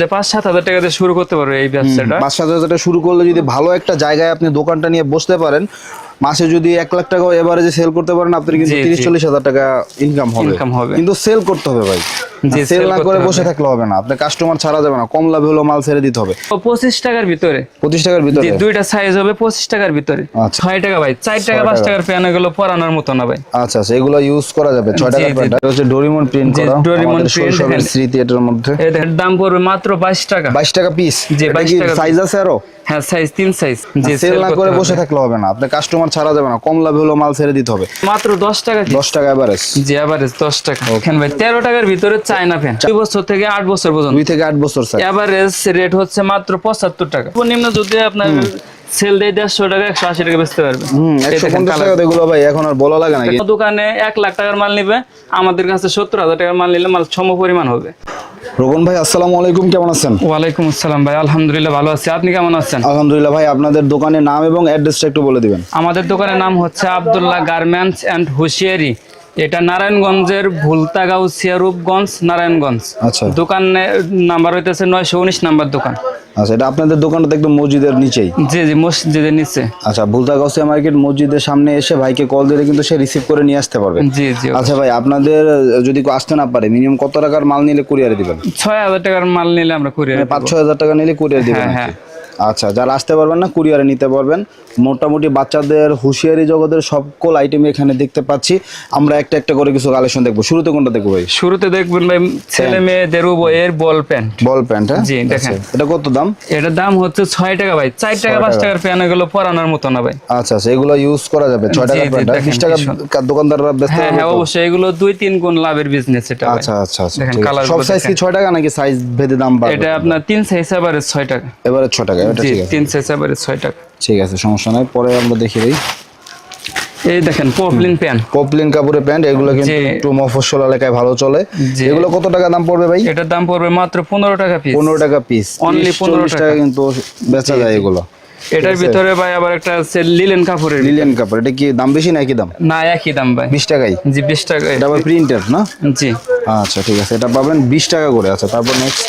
যে পাঁচ সাত হাজার টাকা দিয়ে শুরু করতে পারবে এই ব্যবসাটা। পাঁচ সাত হাজার টাকা শুরু করলে যদি ভালো একটা জায়গায় আপনি দোকানটা নিয়ে বসতে পারেন মাসে যদি এক লাখ টাকা এভারেজে সেল করতে পারেন আপনার কিন্তু তিরিশ চল্লিশ হাজার টাকা ইনকাম হবে। কিন্তু সেল করতে হবে ভাই। সেল না করে বসে থাকলে হবে না। আপনার কাস্টমার ছাড়া যাবে না। কম লাভে হলো মাল ছেড়ে দিতে হবে। পঁচিশ টাকার ভিতরে? পঁচিশ টাকার ভিতরে? দুইটা সাইজ হবে পঁচিশ টাকার ভিতরে। আচ্ছা। ছয় টাকা ভাই। চার টাকা পাঁচ টাকার প্যান এগুলো পরানোর মতো না ভাই। আচ্ছা আচ্ছা এগুলো ইউজ করা যাবে। ছয় টাকার প্যান্ট হচ্ছে ডোরিমন প্রিন্ট করা। ডোরিমন। স্মৃতি এটার মধ্যে। এদের দাম পড়বে মাত্র বাইশ টাকা। বাইশ টাকা পিস জি, 22 টাকা সাইজ আছে আরও? হ্যাঁ সাইজ তিন সাইজ জি সেল না করে বসে থাকলে হবে না। আপনার কাস্টমার ছাড়া যাবে না। কম লাভে হলো মাল ছেড়ে দিতে হবে। মাত্র দশ টাকা piece। দশ টাকা এভারেজ জি এভারেজ দশ টাকা। এখানে ভাই তেরো টাকার ভিতরে চায়না ফ্যান। দুই বছর থেকে আট বছর পর্যন্ত। দুই থেকে আট বছর স্যার এভারেজ রেট হচ্ছে মাত্র পঁচাত্তর টাকা। সর্বনিম্ন যদি আপনার সেল দেয় দেড়শো টাকা একশো আশি টাকা বেচতে পারবে। এগুলো ভাই এখন আর বলা লাগে নাকি দোকানে এক লাখ টাকার মাল নিবে। আমাদের কাছে সত্তর হাজার টাকার মাল নিলে মাল সম পরিমাণ হবে। রোগন ভাই আসসালামু আলাইকুম কেমন আছেন? ওয়ালাইকুম আসসালাম ভাই আলহামদুলিল্লাহ ভালো আছি। আপনি কেমন আছেন? আলহামদুলিল্লাহ ভাই আপনাদের দোকানের নাম এবং অ্যাড্রেসটা একটু বলে দিবেন। আমাদের দোকানের নাম হচ্ছে আবদুল্লাহ গার্মেন্টস অ্যান্ড হুশিয়ারি। এটা নারায়ণগঞ্জের ভুলতাগাউসিয়া রূপগঞ্জ নারায়ণগঞ্জ। আচ্ছা। দোকানের নাম্বার হইতেছে নয়শো উনিশ নাম্বার দোকান। আচ্ছা এটা আপনাদের দোকানটা তো একদম মসজিদের নিচেই? জি জি মসজিদের নিচে। আচ্ছা ভুলতা গাউসিয়া মার্কেট মসজিদের সামনে এসে ভাইকে কল দিলে কিন্তু সে রিসিভ করে নিয়ে আসতে পারবে। জি জি আচ্ছা ভাই আপনাদের যদি কেউ আসতে না পারে মিনিমাম কত টাকার মাল নিলে কুরিয়ারে দিবেন? ছয় হাজার টাকার মাল নিলে আমরা কুরিয়ার মানে পাঁচ ছয় হাজার টাকা নিলে কুরিয়ার দিবেন হ্যাঁ? আচ্ছা যারা আসতে পারবেন না কুরিয়ারে নিতে পারবেন। মোটামুটি বাচ্চাদের হুঁশিয়ারি জগতের সকল আইটেম এখানে দেখতে পাচ্ছি। আমরা একটা একটা করে কিছু কালেকশন দেখব। শুরুতে কোনটা দেখব ভাই? শুরুতে দেখবেন ভাই ছেলে মেয়েদের উভয়ের বল প্যান্ট বল প্যান্ট হ্যাঁ? জি, দেখেন। আচ্ছা, এটা কত দাম? এটার দাম হচ্ছে ছয় টাকা ভাই। চার টাকা পাঁচ টাকার প্যান এগুলো পরানোর মতো না ভাই। আচ্ছা আচ্ছা এগুলো ইউজ করা যাবে। ছয় টাকা প্যান্ট বিশ টাকা দোকানদাররা ব্যস্ত হ্যাঁ হ্যাঁ অবশ্যই। এগুলো দুই তিন গুণ লাভের বিজনেস এটা আচ্ছা আচ্ছা আচ্ছা সব সাইজ কি। ছয় টাকা নাকি সাইজ ভেদে দাম বাড়বে? এটা আপনার তিন সাইজ এবারে ছয় টাকা। এবারে ছ টাকা। এটা ঠিক আছে। তিন সাইজ এবারে ছয় টাকা ঠিক আছে সমস্যা নাই পরে আমরা দেখি ভাই এই দেখেন পপলিন প্যান পপলিন কাপড়ের প্যান্ট এগুলো কিন্তু জি। একটু মফস্বল এলাকায় ভালো চলে। এগুলো কত টাকা দাম পড়বে ভাই? এটার দাম পড়বে মাত্র পনেরো টাকা পিস পনেরো টাকা পিস Only 15 টাকা। কিন্তু বেচা যায় এগুলো। এটার ভিতরে ভাই আবার একটা আছে লিলেন কাপড়ের কাপড়। এটা কি দাম বেশি না একই দাম? না একই দাম ভাই। টাকাই? জি টাকা। এটা আবার না? জি। আচ্ছা ঠিক আছে। এটা পাবেন বিশ টাকা করে। আচ্ছা তারপর নেক্সট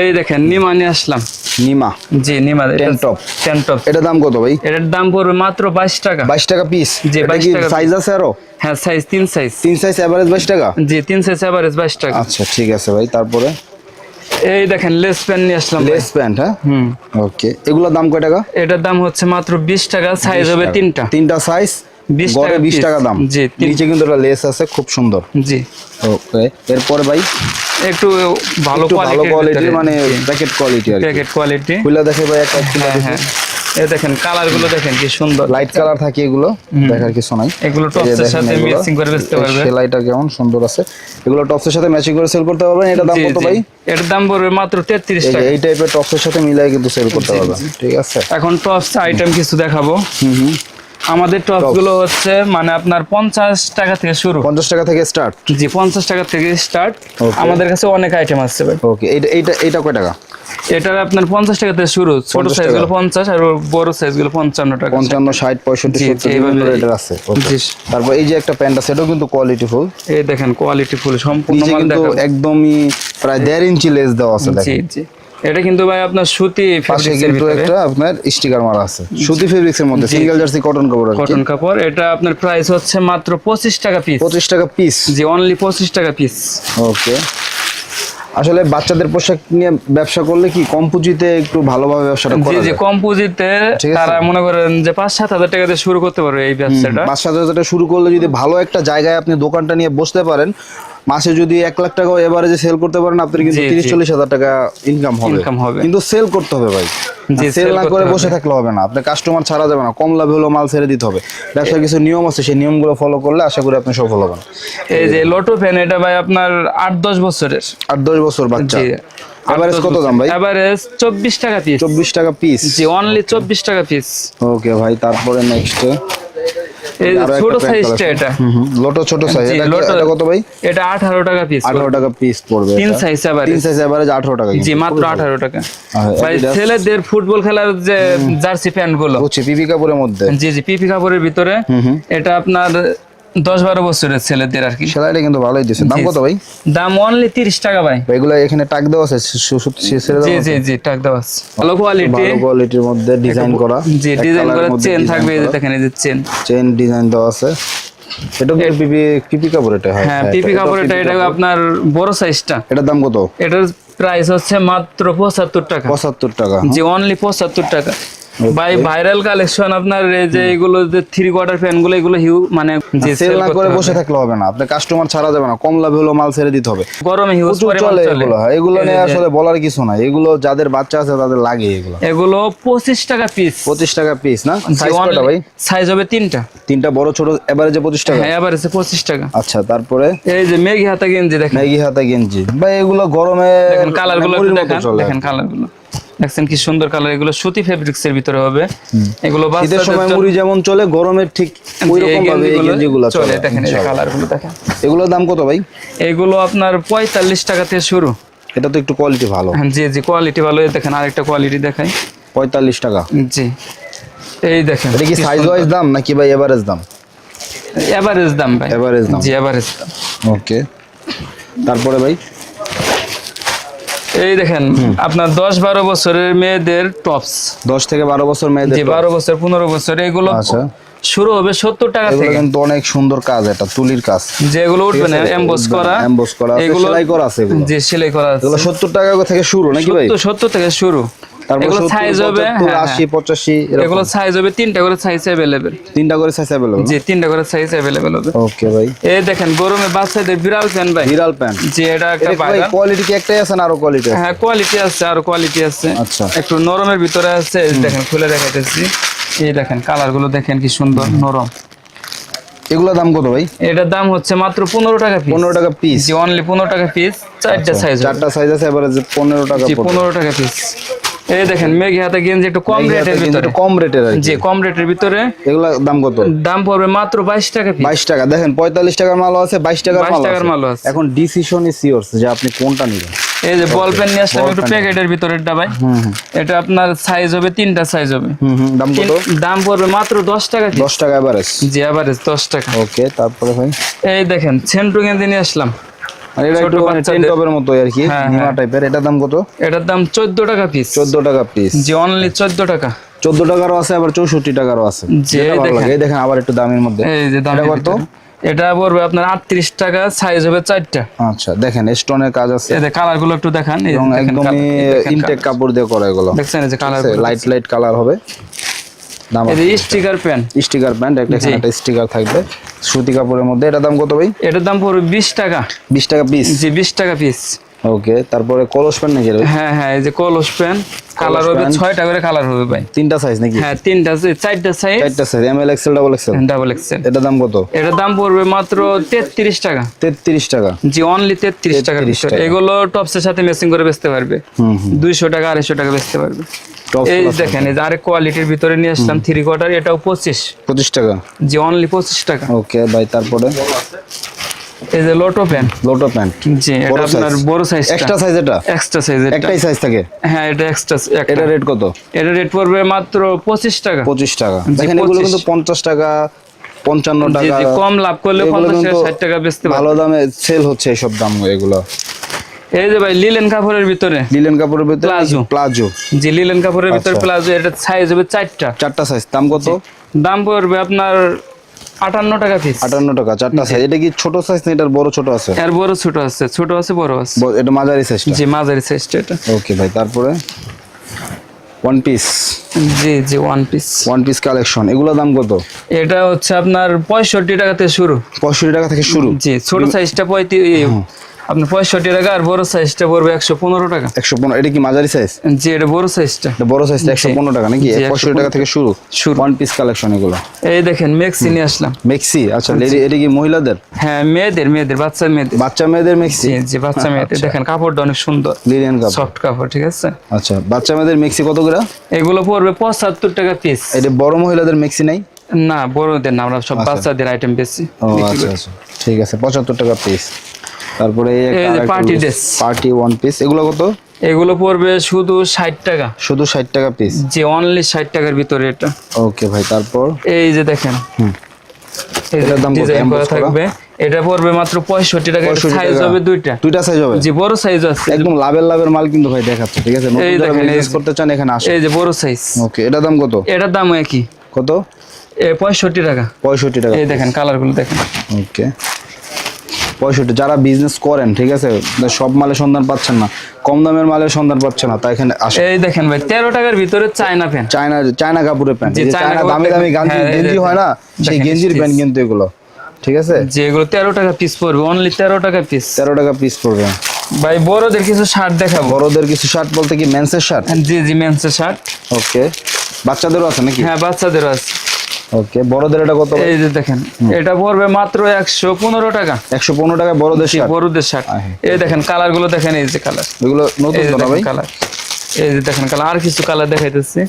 এই দেখেন নিমা নিয়ে আসলাম। নিমা। জি নিমা Ten top। টেন টপ এটা দাম কত ভাই? এটার দাম পড়বে মাত্র বাইশ টাকা। বাইশ টাকা পিস জি, 22 টাকা সাইজ আছে আরও? হ্যাঁ সাইজ তিন সাইজ তিন সাইজ এভারেজ বাইশ টাকা? জি তিন সাইজ এভারেজ বাইশ টাকা। আচ্ছা ঠিক আছে ভাই তারপরে? এই দেখেন লেস প্যান নিয়ে আসলাম লেস প্যান্ট হ্যাঁ? হুম। ওকে এগুলোর দাম কয় টাকা? এটার দাম হচ্ছে মাত্র বিশ টাকা সাইজ হবে তিনটা। তিনটা সাইজ 20 গড়ে বিশ। টাকা দাম। জি, নিচে কিন্তু একটা লেস আছে খুব সুন্দর। জি। ওকে এরপরে ভাই একটু ভালো ভালো কোয়ালিটির মানে প্যাকেট কোয়ালিটি আর প্যাকেট কোয়ালিটি খুলে দেখে ভাই একটা হ্যাঁ হ্যাঁ। এই দেখেন কালারগুলো দেখেন কি সুন্দর। লাইট কালার থাকে এগুলো দেখার কিছু নাই। এগুলো টপসের সাথে। ম্যাচিং করে বেচতে পারবে। সেলাইটা কেমন সুন্দর আছে। এগুলো টপসের সাথে ম্যাচিং করে সেল করতে পারবেন? এটা দাম কত ভাই? এটার দাম পড়বে মাত্র তেত্রিশ এই যে টাকা। এই টাইপের টপসের সাথে মিলাই কিন্তু সেল করতে পারবেন। ঠিক আছে। এখন টপস আইটেম কিছু দেখাবো। হুম হুম। আমাদের টপগুলো হচ্ছে মানে আপনার পঞ্চাশ টাকা থেকে শুরু। পঞ্চাশ টাকা থেকে স্টার্ট জি পঞ্চাশ টাকা থেকে স্টার্ট আমাদের কাছে অনেক আইটেম আছে ভাই। ওকে এইটা এইটা এইটা কয় টাকা? এটার আপনার পঞ্চাশ টাকা থেকে শুরু ছোট সাইজগুলো পঞ্চাশ আর বড় সাইজগুলো পঞ্চান্ন টাকা। পঞ্চান্ন ষাট পঁয়ষট্টি জি, সত্তর জি, এইভাবে- বিভিন্ন রেটের আছে। তারপর এই যে একটা প্যান্ট আছে এটাও কিন্তু কোয়ালিটি ফুল এই দেখেন কোয়ালিটি ফুল সম্পূর্ণ মাল কিন্তু একদমই প্রায় দেড় ইঞ্চি লেস দেওয়া আছে জি জি। এটা কিন্তু ভাই আপনার সুতি পাশে কিন্তু একটা আপনার স্টিকার মারা আছে। সুতি ফেব্রিক্স এর মধ্যে সিঙ্গেল জার্সি কটন কাপড় কটন কাপড় এটা আপনার প্রাইস হচ্ছে মাত্র পঁচিশ টাকা পিস পঁচিশ টাকা পিস জি অনলি পঁচিশ টাকা পিস ওকে আসলে বাচ্চাদের পোশাক নিয়ে ব্যবসা করলে কি কম পুঁজিতে একটু ভালোভাবে ব্যবসাটা করা যায়? কম পুঁজিতে তারা মনে করেন যে পাঁচ সাত হাজার টাকা দিয়ে শুরু করতে পারবে এই ব্যবসাটা। পাঁচ সাত হাজার টাকা শুরু করলে যদি ভালো একটা জায়গায় আপনি দোকানটা নিয়ে বসতে পারেন মাসে যদি এক লাখ টাকা এভারেজে সেল করতে পারেন আপনার কিন্তু তিরিশ চল্লিশ হাজার টাকা ইনকাম হবে। Income হবে। কিন্তু সেল করতে হবে ভাই। সেল না করে বসে থাকলে হবে না। আপনার কাস্টমার ছাড়া যাবে না। কম লাভে হলো মাল ছেড়ে দিতে হবে। ব্যবসার কিছু নিয়ম আছে সেই নিয়মগুলো ফলো করলে আশা করি আপনি সফল হবেন। এই যে লোটো ফ্যান এটা ভাই আপনার আট দশ বছরের। আর দশ বছর বাচ্চা। এভারেজ কত দাম ভাই? এভারেজ চব্বিশ টাকা পিস চব্বিশ টাকা পিস জি অনলি চব্বিশ টাকা পিস ওকে ভাই তারপরে নেক্সট ছোট সাইজটা এটা। লোটো ছোট সাইজ এটা কত ভাই? এটা আঠারো টাকা পিস আঠারো টাকা পিস পড়বে তিন। সাইজ তিন এভারেজ সাইজ এভারেজ আঠারো টাকা জি মাত্র আঠারো টাকা। ভাই ছেলেদের ফুটবল খেলার যে জার্সি প্যান্টগুলো বুঝছি পিপি কাপড়ের মধ্যে। জি জি পিপি কাপড়ের ভিতরে। এটা আপনার দশ বারো বছরের ছেলেদের আর কি। সেলাইটা কিন্তু ভালোই দিচ্ছে দাম কত ভাই? দাম অনলি তিরিশ টাকা ভাই। এগুলো এখানে টাক দেওয়া আছে জি জি জি টাক দেওয়া আছে। ভালো কোয়ালিটি ভালো কোয়ালিটির মধ্যে ডিজাইন করা। জি ডিজাইন করা চেন থাকবে এই যে দেখেন এই যে চেন চেন ডিজাইন দেওয়া আছে। এটা তো পিপি পিপি কাপড় এটা হ্যাঁ। পিপি কাপড় এটা এটা আপনার বড় সাইজটা এটার দাম কত? এটার প্রাইস হচ্ছে মাত্র পঁচাত্তর টাকা। পঁচাত্তর টাকা। জি অনলি পঁচাত্তর টাকা। ভাই ভাইরাল কালেকশন আপনার এই যে এগুলো যে থ্রি কোয়ার্টার ফ্যানগুলো এগুলো হিউ মানে সেল না করে বসে থাকলে হবে না। আপনি কাস্টমার ছাড়া যাবে না। কম লাভে হলো মাল ছেড়ে দিতে হবে। গরমে হিউজ প্রচুর পরিমাণ চলে এগুলো হ্যাঁ, এগুলো নিয়ে আসলে বলার কিছু না এগুলো যাদের বাচ্চা আছে তাদের লাগে এগুলো। এগুলো পঁচিশ টাকা পিস পঁচিশ টাকা পিস না? সাইজ কটা ভাই? সাইজ হবে তিনটা। তিনটা বড় ছোট এভারেজে পঁচিশ টাকা? হ্যাঁ এবার পঁচিশ টাকা। আচ্ছা তারপরে? এই যে মেঘি হাতা গেঞ্জি দেখেন। ম্যাগি হাতা গেঞ্জি। ভাই এগুলো গরমে দেখেন কালারগুলো দেখেন চলে। দেখেন কালারগুলো। দেখছেন কি সুন্দর কালার এগুলো সুতি ফেব্রিক্স এর ভিতরে হবে। এগুলো বাচ্চাদের সময় মুড়ি যেমন চলে গরমের ঠিক ওই রকম ভাবে এই গেঞ্জিগুলো চলে দেখেন এই কালারগুলো দেখেন। এগুলোর দাম কত ভাই? এগুলো আপনার পঁয়তাল্লিশ টাকা থেকে শুরু। এটা তো একটু কোয়ালিটি ভালো। হ্যাঁ, জি জি কোয়ালিটি ভালো। এই দেখেন আরেকটা কোয়ালিটি দেখাই। পঁয়তাল্লিশ টাকা। জি এই দেখেন। এটা কি সাইজ ওয়াইজ দাম নাকি ভাই এভারেজ দাম? এভারেজ দাম ভাই। এভারেজ দাম। জি এভারেজ দাম। ওকে তারপরে ভাই? এই দেখেন আপনার দশ বারো বছরের মেয়েদের টপস দশ থেকে বারো বছর মেয়েদের বারো বছর পনেরো বছর এগুলো আচ্ছা। শুরু হবে সত্তর টাকা থেকে। কিন্তু অনেক সুন্দর কাজ এটা তুলির কাজ। যেগুলো উঠবে না এমবোস করা। এমবোস করা এগুলো সেলাই করা আছে যে সেলাই করা আছে। এগুলো সত্তর টাকা থেকে শুরু নাকি ভাই? সত্তর সত্তর থেকে শুরু। তারপর সাইজ হবে পঁচাত্তর হ্যাঁ, হ্যাঁ। এগুলো সাইজ হবে তিনটা করে সাইজ তিনটা করে সাইজ অ্যাভেলেবল জি তিনটা করে সাইজ অ্যাভেলেবেল হবে। ওকে ভাই। এই দেখেন গরমে বাচ্চাদের বিড়াল ফ্যান ভাই। বিড়াল প্যান্ট জি এটা একটা ভাই কোয়ালিটি কি একটাই আছে না আরও কোয়ালিটি আছে? হ্যাঁ কোয়ালিটি আছে আর কোয়ালিটি আছে। আচ্ছা। একটু নরমের ভিতরে আছে দেখেন খুলে দেখাইতেছি। এই দেখেন কালারগুলো দেখেন কি সুন্দর নরম। এগুলো দাম কত ভাই? এটার দাম হচ্ছে মাত্র পনেরো টাকা পিস পনেরো টাকা পিস অনলি পনেরো টাকা পিস চারটা সাইজ চারটা সাইজ আছে এবারে পনেরো টাকা পনেরো টাকা পিস এই দেখেন মেঘি হাতে গেঞ্জি একটু কম রেটের ভিতরে। কম রেটের জি কম রেটের ভিতরে। এগুলো দাম কত? দাম পড়বে মাত্র বাইশ টাকা পিস বাইশ টাকা। দেখেন পঁয়তাল্লিশ টাকার মালও আছে বাইশ টাকার 22 মাল টাকার মালও আছে। এখন ডিসিশন ইজ ইয়োর্স যে আপনি কোনটা নেবেন। এই যে বল পেন নিয়ে আসলাম একটু প্যাকেটের ভিতরে ভাই। এটা আপনার সাইজ হবে তিনটা সাইজ হবে। দাম কত? দাম পড়বে মাত্র দশ টাকা piece। দশ টাকা এভারেজ জি এভারেজ দশ টাকা। ওকে তারপরে ভাই? এই দেখেন সেন্টু গেঞ্জি নিয়ে আসলাম। এটা একটু মানে টপের মতো আর কি হ্যাঁ, নিমা হ্যাঁ। টাইপের এটার দাম কত? এটার দাম চোদ্দ টাকা পিস চোদ্দ টাকা পিস জি অনলি চোদ্দ টাকা। চোদ্দ টাকারও আছে আবার টাকারও আছে। ভালো দেখেন। এই দেখেন আবার একটু দামের মধ্যে। এই যে দাম এটা কত? এটা পড়বে আপনার আটত্রিশ টাকা সাইজ হবে চারটা। আচ্ছা দেখেন স্টোনের কাজ আছে। এই যে কালারগুলো একটু দেখান। দেখেন ইনটেক কাপড় দিয়ে করা এগুলো। দেখছেন এই যে কালার লাইট লাইট কালার হবে। দাম স্টিকার পেন স্টিকার প্যান্ট একটা এখানে একটা স্টিকার থাকবে। সুতি কাপড়ের মধ্যে এটা দাম কত ভাই? এটার দাম পড়বে বিশ টাকা। বিশ টাকা পিস জি বিশ টাকা পিস ওকে তারপরে কলস প্যান্ট নাকি? হ্যাঁ হ্যাঁ এই যে কলস পেন কালার হবে pen। ছয়টা করে কালার হবে ভাই। তিনটা সাইজ নাকি? হ্যাঁ তিনটা চারটা সাইজ চারটা size M L XL double XL double XL এটা দাম কত? এটার দাম পড়বে মাত্র তেত্রিশ টাকা। তেত্রিশ টাকা। জি অনলি তেত্রিশ টাকার 33 টাকা। এগুলো টপসের সাথে ম্যাচিং করে বেচতে পারবে। হুম হুম। দুইশো টাকা আড়াইশো টাকা বেচতে পারবে। এই দেখেন এই আরেক কোয়ালিটির ভিতরে নিয়ে আসলাম থ্রি কোয়ার্টার এটাও পঁচিশ। পঁচিশ টাকা। জি অনলি পঁচিশ টাকা। ওকে ভাই তারপরে? এই যে লোটো প্যান লোটো প্যান্ট জি এটা আপনার বড় সাইজ এক্সট্রা সাইজ এটা? এক্সট্রা সাইজ একটাই সাইজ থাকে? হ্যাঁ এটা এক্সট্রা এটা রেট কত? এটা রেট পড়বে মাত্র পঁচিশ টাকা। পঁচিশ টাকা। দেখেন এগুলো কিন্তু পঞ্চাশ টাকা পঞ্চান্ন টাকা। কম লাভ করলে পঞ্চাশ টাকা ষাট টাকা বেচতে ভালো দামে সেল হচ্ছে এইসব দাম এগুলো। এই যে ভাই লিলেন কাপড়ের ভিতরে। লিলেন কাপড়ের ভিতরে Plazo। প্লাজো জি লিলেন কাপড়ের ভিতরে। প্লাজো এটা সাইজ হবে চারটা। চারটা সাইজ দাম কত? দাম পড়বে আপনার আটান্ন টাকা পিস আটান্ন টাকা চারটা সাইজ এটা কি ছোট সাইজ না এটার বড় ছোট আছে? এর বড় ছোট আছে ছোট আছে বড় আছে। এটা মাঝারি সাইজটা জি মাঝারি সাইজটা এটা। ওকে ভাই তারপরে? ওয়ান পিস জি জি one piece one piece collection এগুলো দাম কত? এটা হচ্ছে আপনার পঁয়ষট্টি টাকাতে শুরু। পঁয়ষট্টি টাকা থেকে শুরু? জি ছোট সাইজটা পঁয়ত্রিশ আপনার পঁয়ষট্টি টাকা আর বড় সাইজটা পড়বে একশো পনেরো টাকা। একশো পনেরো এটা কি মাঝারি সাইজ জি এটা বড় সাইজটা বড় সাইজ একশো পনেরো টাকা নাকি? পঁয়ষট্টি টাকা থেকে শুরু। শুরু। ওয়ান পিস কালেকশন এগুলো। এই দেখেন মেক্সি নিয়ে আসলাম। মেক্সি আচ্ছা লেডি- এটা কি মহিলাদের? হ্যাঁ মেয়েদের মেয়েদের বাচ্চা মেয়েদের। বাচ্চা মেয়েদের মেক্সি জি বাচ্চা মেয়েদের। দেখেন কাপড়টা অনেক সুন্দর। লিলিয়ান কাপড়। সফট কাপড় ঠিক আছে? আচ্ছা বাচ্চা মেয়েদের মেক্সি কত করে? এগুলো পড়বে পঁচাত্তর টাকা পিস এটা বড় মহিলাদের মেক্সি নাই? না বড়দের না আমরা সব বাচ্চাদের আইটেম বেশি আচ্ছা আচ্ছা। ঠিক আছে পঁচাত্তর টাকা পিস তারপরে পার্টি ওয়ান পিস এগুলো কত? এগুলো পড়বে শুধু ষাট টাকা। শুধু ষাট টাকা পিস যে অনলি ষাট টাকার ভিতরে এটা। ওকে ভাই তারপর? এই যে দেখেন। এটার দাম কত? থাকবে। এটা পড়বে মাত্র পঁয়ষট্টি টাকা। সাইজ হবে দুইটা। দুইটা সাইজ হবে? জি বড় সাইজ আছে। একদম লাভের লাভের মাল কিন্তু ভাই দেখাচ্ছে ঠিক আছে? এই দেখেন, এই করতে চান এখানে আসুন। এই যে বড় সাইজ ওকে এটার দাম কত? এটার দাম একই। কত? পঁয়ষট্টি টাকা। পঁয়ষট্টি টাকা এই দেখেন কালারগুলো দেখেন। ওকে পঁয়ষট্টি যারা বিজনেস করেন ঠিক আছে? সব মালের সন্ধান পাচ্ছেন না। কম দামের মালের সন্ধান পাচ্ছেন না তাই এখানে আসে। এই দেখেন ভাই তেরো টাকার ভিতরে চায়না প্যান্ট চায়না চায়না কাপড়ের প্যান্ট চায়না দামি দামি। গাঞ্জি হ্যাঁ, গেঞ্জি হয় না? সেই গেঞ্জির প্যান্ট কিন্তু এগুলো ঠিক আছে? যে এগুলো তেরো টাকা পিস পড়বে অনলি তেরো টাকা পিস তেরো টাকা পিস পড়বে ভাই বড়দের কিছু শার্ট দেখাবো। বড়দের কিছু শার্ট বলতে কি মেন্সের শার্ট জি জি মেন্সের শার্ট ওকে বাচ্চাদেরও আছে নাকি? হ্যাঁ বাচ্চাদেরও আছে। ওকে বড়দের এটা কত? এই যে দেখেন এটা পড়বে মাত্র একশো পনেরো টাকা। একশো পনেরো টাকা বড়দের শার্ট বড়দের শার্ট এই দেখেন কালারগুলো দেখেন এই যে কালার। এগুলো নতুন এই যে তো না ভাই? দেখেন কালার। এই যে দেখেন কালার আর কিছু কালার দেখাইতেছি।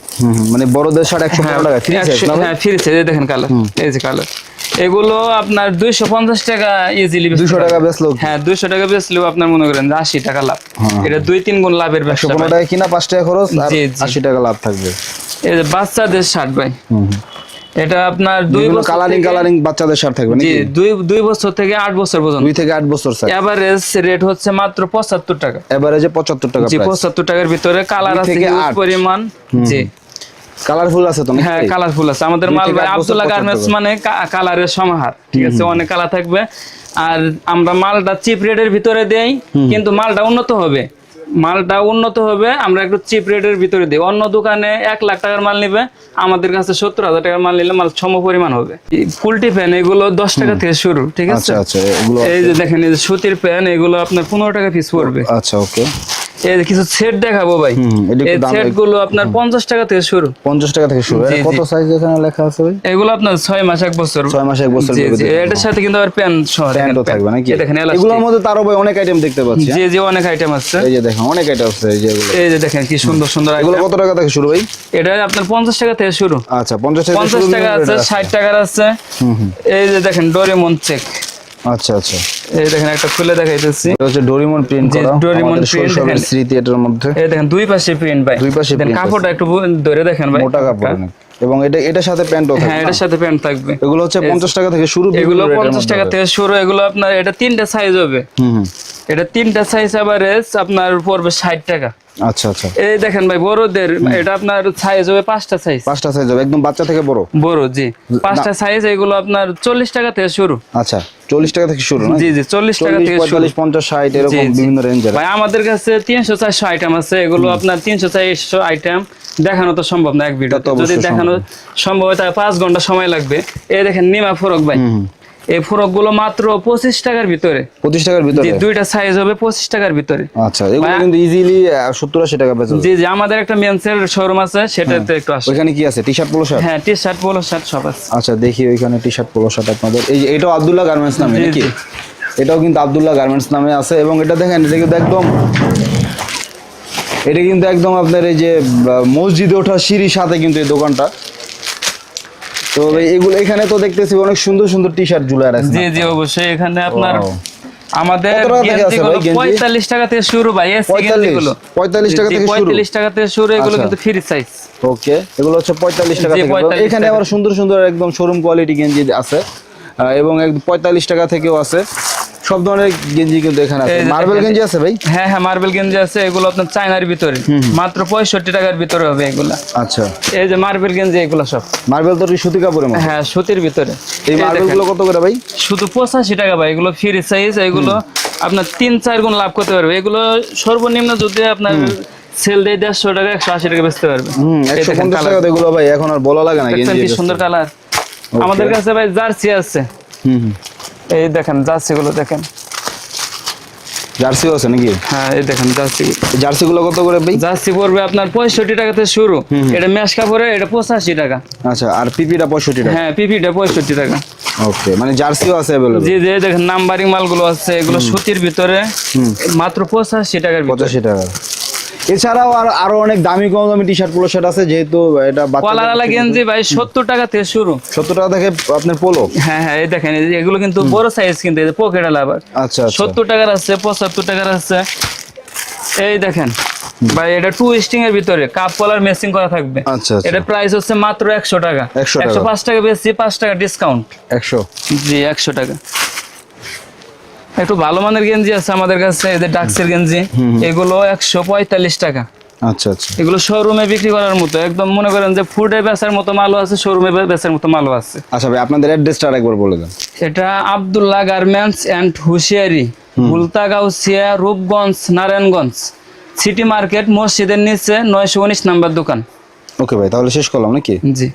মানে বড়দের শার্ট একশো পনেরো টাকা ফ্রি সাইজ না হ্যাঁ ফ্রি সাইজ দেখেন কালার। এই যে কালার। এগুলো আপনার দুইশো পঞ্চাশ টাকা ইজিলি দুশো টাকা বেচলো হ্যাঁ দুইশো টাকা বেচলেও আপনার মনে করেন যে আশি টাকা লাভ। হ্যাঁ। এটা দুই তিন গুণ লাভের ব্যবসা পনেরো ভাই। টাকা কিনা পাঁচ টাকা খরচ আর জি, জি। আশি টাকা লাভ থাকবে। এই যে বাচ্চাদের শার্ট ভাই। হুম। এটা আপনার দুই বছর কালারিং কালারিং বাচ্চাদের শার্ট থাকবে জি নাকি দুই দুই বছর থেকে আট বছর পর্যন্ত। দুই থেকে আট বছর সাইজ এভারেজ রেট হচ্ছে মাত্র পঁচাত্তর টাকা। এভারেজে পঁচাত্তর টাকা জি প্রাইস পঁচাত্তর টাকার ভিতরে কালার আছে। পরিমাণ। জি। কালারফুল আছে তো হ্যাঁ কালারফুল আছে। আমাদের মাল ভাই আব্দুল্লাহ গার্মেন্টস মানে কালারের সমাহার। ঠিক আছে অনেক কালার থাকবে। আর আমরা মালটা চিপ রেটের ভিতরে দেই কিন্তু মালটা উন্নত হবে। মালটা উন্নত হবে আমরা একটু চিপ রেটের ভিতরে দিই। অন্য দোকানে এক লাখ টাকার মাল নিবে আমাদের কাছে সত্তর হাজার টাকার মাল নিলে মাল সম পরিমাণ হবে। ফুলটি প্যান এগুলো দশ টাকা থেকে শুরু ঠিক আছে? আচ্ছা আচ্ছা এই যে দেখেন এই যে সুতির প্যান এগুলো আপনার পনেরো টাকা পিস পড়বে। আচ্ছা ওকে। কিছু সেট দেখাবো ভাই। এই সেটগুলো আপনার পঞ্চাশ টাকা থেকে শুরু। পঞ্চাশ টাকা থেকে শুরু। কত সাইজ এখানে লেখা আছে ভাই? এগুলো আপনার ছয় মাস এক বছর। ছয় মাস এক বছর এটার সাথে কিন্তু আবার প্যান সহ প্যান্টও প্যান্ট। থাকবে নাকি? এই দেখেন এগুলোর মধ্যে তারও ভাই অনেক আইটেম দেখতে পাচ্ছি হ্যাঁ? জি জি অনেক আইটেম আছে। এই যে দেখেন অনেক আইটেম আছে এই যে এগুলো। এই যে দেখেন কি সুন্দর সুন্দর এগুলো কত টাকা থেকে শুরু ভাই? এটা আপনার পঞ্চাশ টাকা থেকে শুরু। আচ্ছা পঞ্চাশ টাকা থেকে পঞ্চাশ শুরু টাকা আছে rate ষাট টাকার আছে। এই যে দেখেন ডোরেমন চেক আচ্ছা আচ্ছা। এই দেখেন একটা খুলে দেখাইতেছি। এটা হচ্ছে ডোরিমন প্রিন্ট করা। ডোরিমন শৈশবের দেখেন। স্মৃতি এটার মধ্যে। এই দেখেন দুই পাশে প্রিন্ট ভাই। দুই পাশে print কাপড়টা একটু ধরে দেখেন ভাই। মোটা কাপড় এবং এটা এটার সাথে প্যান্টও হ্যাঁ এটার সাথে প্যান্ট থাকবে। এগুলো হচ্ছে পঞ্চাশ টাকা থেকে শুরু এগুলো rate এর পঞ্চাশ মধ্যে টাকা থেকে শুরু এগুলো আপনার এটা তিনটা সাইজ হবে। হুম এটা তিনটা সাইজ এভারেজ আপনার পড়বে ষাট টাকা। আচ্ছা আচ্ছা। এই দেখেন ভাই বড়দের এটা আপনার সাইজ হবে পাঁচটা সাইজ পাঁচটা সাইজ হবে একদম বাচ্চা থেকে বড়? বড় জি। পাঁচটা সাইজ এগুলো আপনার চল্লিশ টাকা থেকে শুরু। আচ্ছা চল্লিশ টাকা থেকে শুরু জি জি চল্লিশ টাকা থেকে পঞ্চাশ ষাট এরকম বিভিন্ন রেঞ্জের ভাই আমাদের কাছে তিনশো চারশো আইটেম আছে এগুলো আপনার তিনশো চারশো আইটেম দেখানো তো সম্ভব না এক ভিডিও যদি দেখানো সম্ভব। হয় তাহলে পাঁচ ঘণ্টা সময় লাগবে। এই দেখেন নিমা ফরক ভাই। এই ফরকগুলো মাত্র পঁচিশ টাকার ভিতরে। পঁচিশ টাকার ভিতরে? দুইটা সাইজ হবে পঁচিশ টাকার ভিতরে। আচ্ছা এগুলো কিন্তু ইজিলি সত্তর আশি টাকা বেচা জি জি আমাদের একটা মেন্সের শোরুম আছে সেটাতে একটু আসে ওইখানে কি আছে? টি শার্ট পোলো শার্ট হ্যাঁ টি শার্ট পোলো শার্ট সব আছে। আচ্ছা দেখি ওইখানে টি শার্ট পোলো শার্ট আপনাদের। এই এটাও আব্দুল্লাহ গার্মেন্টস নামে নাকি? এটাও কিন্তু আব্দুল্লাহ গার্মেন্টস নামে আছে এবং এটা দেখেন এটা কিন্তু একদম এটা কিন্তু একদম আপনার এই যে মসজিদে ওঠা সিঁড়ির সাথে কিন্তু এই দোকানটা। তো এগুলো এখানে তো দেখতেছি অনেক সুন্দর সুন্দর টি শার্ট আছে জি জি অবশ্যই। এখানে আপনার আমাদের? পঁয়তাল্লিশ টাকা থেকে শুরু ভাই এসি 45 গেঞ্জিগুলো 45 টাকা থেকে পঁয়তাল্লিশ টাকা থেকে শুরু এগুলো আচ্ছা। কিন্তু ফ্রি সাইজ ওকে এগুলো হচ্ছে পঁয়তাল্লিশ টাকা জি, থেকে। 45 এখানে। আবার সুন্দর সুন্দর একদম শোরুম কোয়ালিটি গেঞ্জি আছে। এবং পঁয়তাল্লিশ টাকা থেকেও আছে। সব ধরনের গেঞ্জি কিন্তু এখানে আছে। মার্বেল গেঞ্জি আছে ভাই? হ্যাঁ হ্যাঁ মার্বেল গেঞ্জি আছে। এগুলো আপনার চায়নার ভিতরে। মাত্র পঁয়ষট্টি টাকার ভিতরে হবে এগুলা। আচ্ছা। এই যে মার্বেল গেঞ্জি এগুলো সব। মার্বেল তো সুতি কাপড়ের মতো? হ্যাঁ সুতির ভিতরে। এই কত করে ভাই? শুধু পঁচাশি টাকা ভাই এগুলো ফ্রি সাইজ এগুলো আপনার তিন চার গুণ লাভ করতে পারবে। এগুলো সর্বনিম্ন যদি আপনার সেল দিয়ে দেড়শো টাকা একশো আশি টাকা বেচতে পারবে। একশো পঞ্চাশ টাকা এগুলো ভাই এখন আর বলা লাগে না সুন্দর কালার আমাদের কাছে ভাই জার্সি আছে। হুম। এই দেখেন জার্সি গুলো দেখেন। জার্সিও আছে নাকি? হ্যাঁ এই দেখেন জার্সি। জার্সি গুলো কত করে ভাই? জার্সি পড়বে আপনার পঁয়ষট্টি টাকা থেকে শুরু। এটা ম্যাশ কাপড়ে এটা পঁচাশি টাকা। আচ্ছা আর পিপিটা পঁয়ষট্টি টাকা? হ্যাঁ পিপিটা পঁয়ষট্টি টাকা। ওকে মানে জার্সিও আছে অ্যাভেলেবল জি যে দেখেন নাম্বারিং মালগুলো আছে এগুলো সুতির ভিতরে মাত্র পঁচাশি টাকার পঁচাশি টাকা। এছাড়াও আর আরও অনেক দামি কম দামি টি শার্ট পোলো শার্ট আছে যেহেতু এটা কলার আলা গেঞ্জি ভাই সত্তর টাকা থেকে শুরু। সত্তর টাকা থেকে আপনার পোলো হ্যাঁ হ্যাঁ এই দেখেন এগুলো কিন্তু বড় সাইজ কিন্তু পকেট আবার। আচ্ছা আচ্ছা। সত্তর টাকার আছে পঁচাত্তর টাকার আছে। এই দেখেন ভাই এটা টু স্টিং এর ভিতরে কাপ কলার মেসিং করা থাকবে। আচ্ছা আচ্ছা। এটা প্রাইস হচ্ছে মাত্র একশো টাকা। 100 টাকা। একশো পাঁচ টাকা বেশি পাঁচ টাকা ডিসকাউন্ট একশো। জি একশো টাকা। একটু ভালো মানের গেঞ্জি আছে আমাদের কাছে এদের ডাক্সের গেঞ্জি। এগুলো একশো পঁয়তাল্লিশ টাকা। আচ্ছা আচ্ছা। এগুলো শোরুমে বিক্রি করার মতো একদম মনে করেন যে ফুডে বেচার মতো মালও আছে শোরুমে বেচার মতো মালও আছে। আচ্ছা ভাই আপনাদের অ্যাড্রেসটা আরেকবার বলে দেন। এটা আব্দুল্লাহ গার্মেন্টস অ্যান্ড হুশিয়ারি বুলতাগাউসিয়া রূপগঞ্জ নারায়ণগঞ্জ। সিটি মার্কেট মসজিদের নিচে নয়শো উনিশ নাম্বার দোকান। ওকে ভাই তাহলে শেষ করলাম নাকি? জি।